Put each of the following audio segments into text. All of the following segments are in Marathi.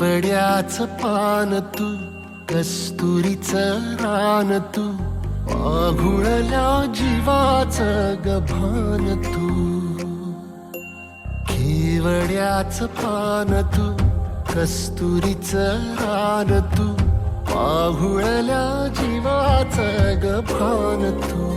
आंबड्याच पान तू कस्तुरीच रान तू आघुळल्या जीवाच गभान तू. खेवड्याच पान तू कस्तुरीच रान तू पाहुळल्या जीवाच गभान तू.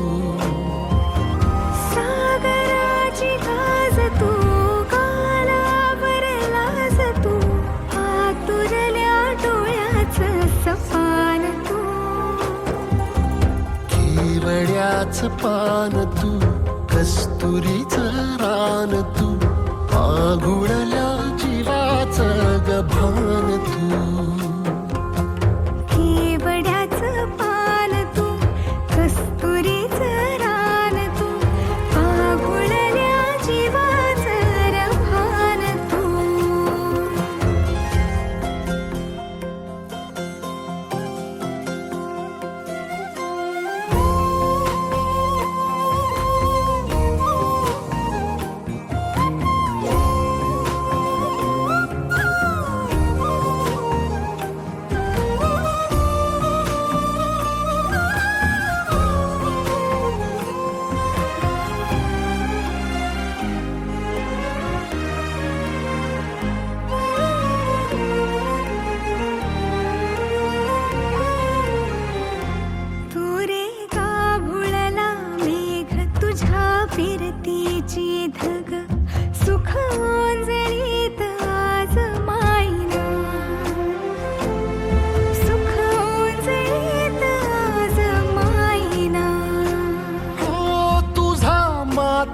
कमळाच पान तू कस्तुरीच रान तू आघुळल्या जीवाच गभान तू.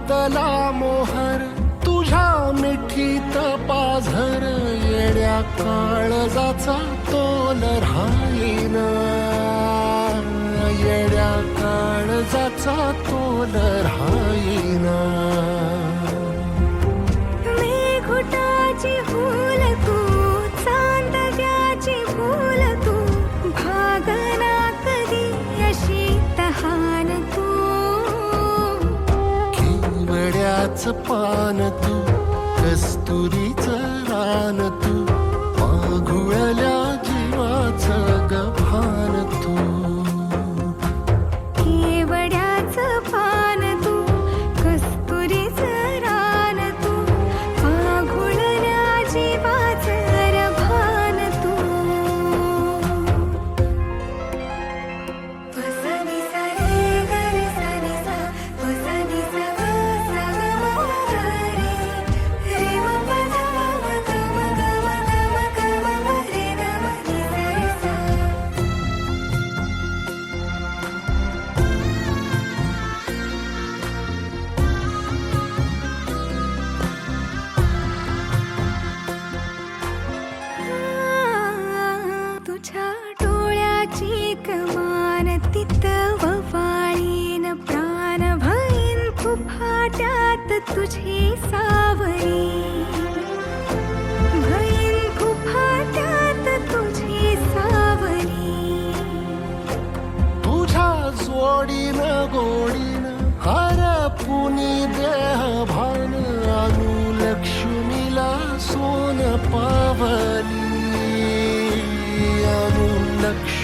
तला मोहर तुझ्या मिठी तपाझर येड्या काळजाचा तोल राहीन. येड्या काळजाचा तोल राहीन. मी घुटाची कमळाच पान तू कस्तुरीच रान तू मागुळल्या